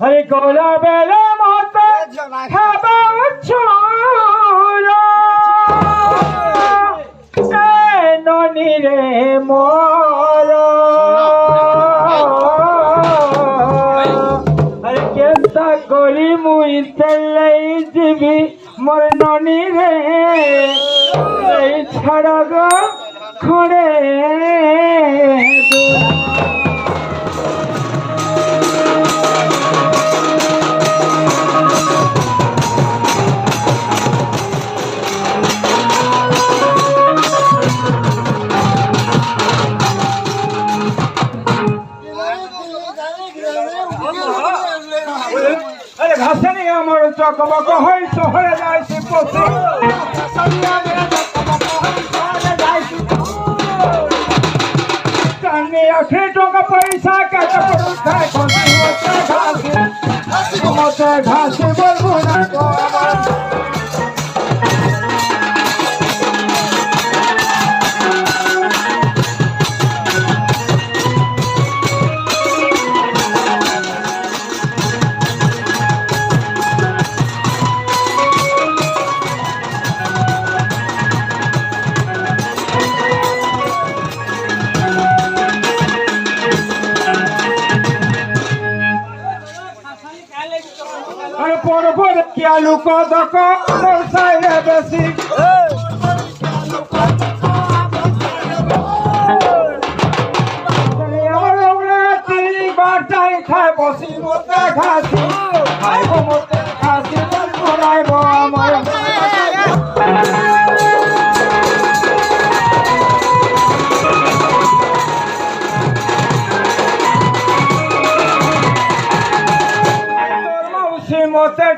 হরে গোলা বেলা মাতা খাবা উচ্ছুরা ননী রে মা জননী রে এই ছাড়া গো খড়ে আমার চকমক হয়ে শহরে যায় पैसा का ತಾಲೂಕು ದಕ್ಕೋ ಸಾಯಿರ ಬಸಿ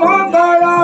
মহাদয়া।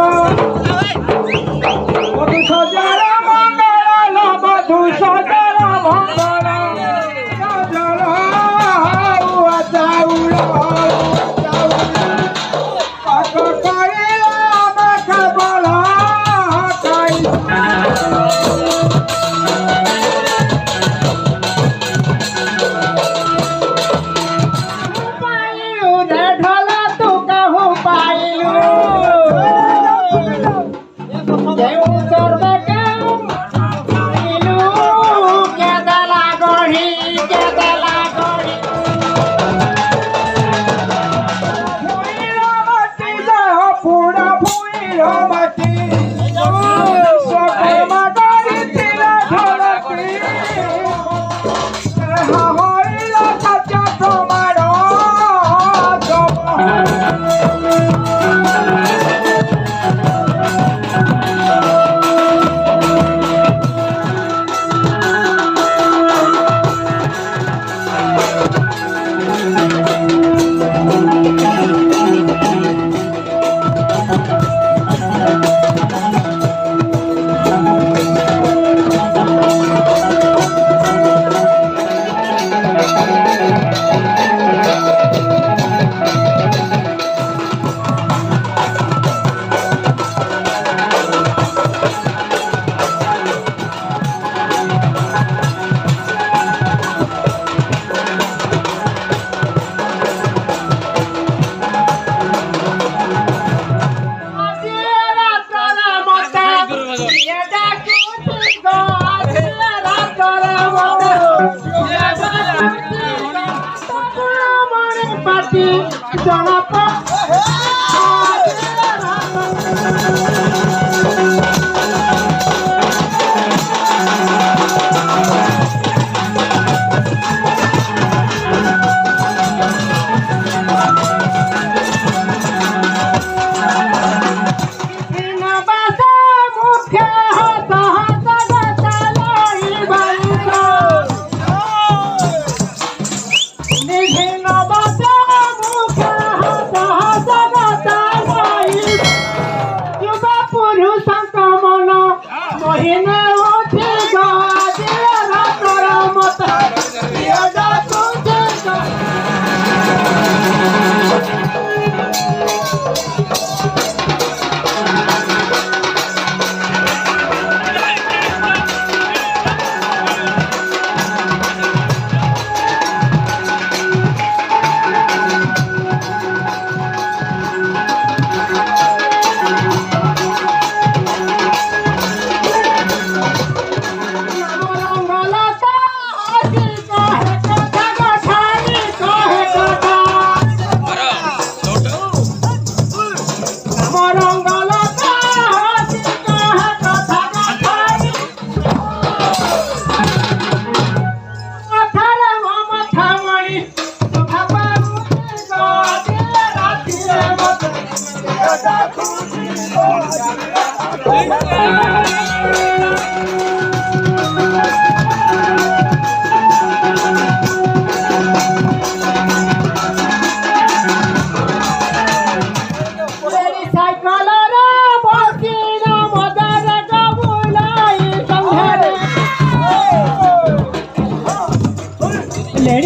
imaginas?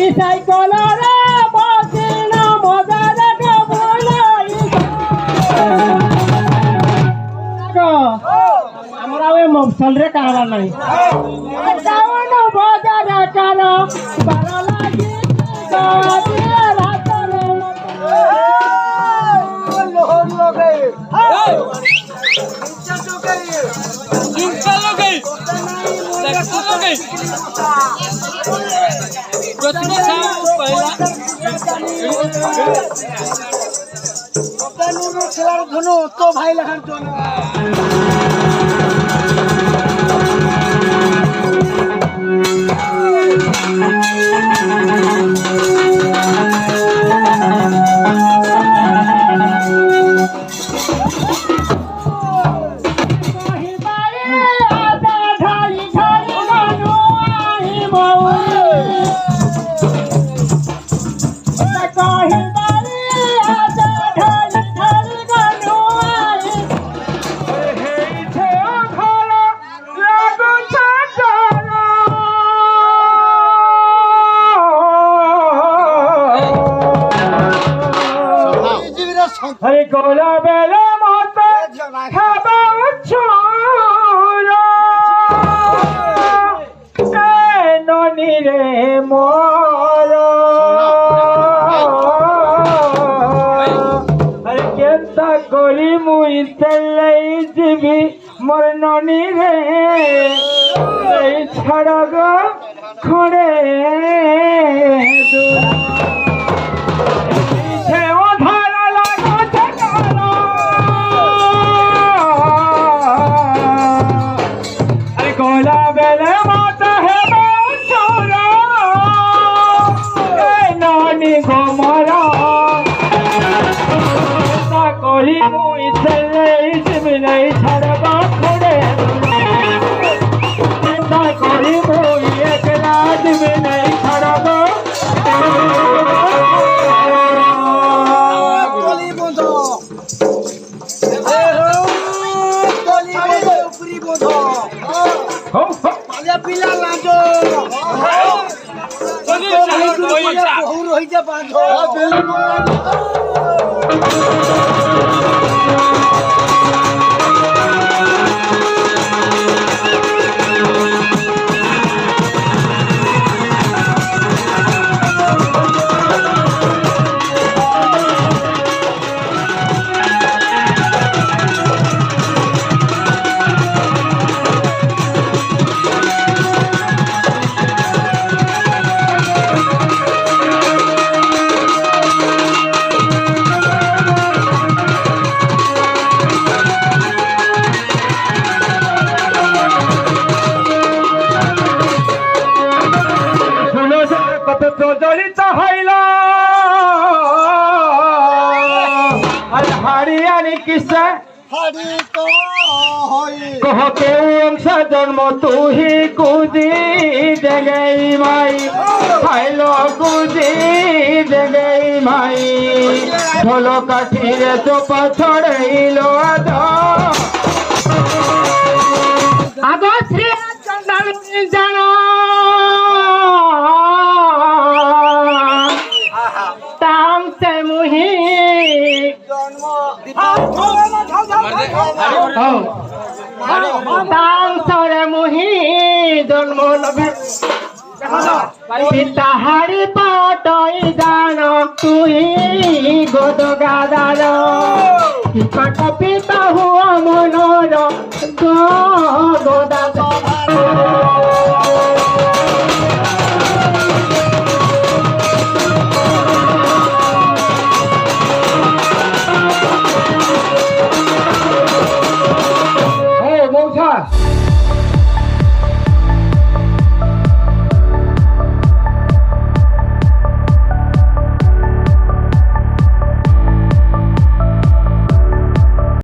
ইসাই কলরা বসে না মজার আমরা ওই মফসল রে কারা নাই কাউন বজার কারা বারা লাগে Inshallah guys. Inshallah guys. খেলার ধনু তো ভাই লেখার জন্য। হরে গোলা বেলা মত খাবা ছুর ননি রে মোর। আরে কেন্তা করি মুই চলাই যাবি মোর ননি রে। এই ছাড়া গো খড়ে দূর। চলি বহু রহিছে বাঁধ আর হারিয়ানি কিসে? অংশ জন্ম তুহি কুজি দেগেই মাই। খাইল কুজি দেগেই মাই। ঢোল কাঠিরে চোপ ছড়াইল আদ আগ শ্রী চন্দ্র জান। তাংসরে মুহি জন্ম লবি তাহারি পাটই জান তুই গোদ গাদার পাট পিতা হুয়া মনোর গোদা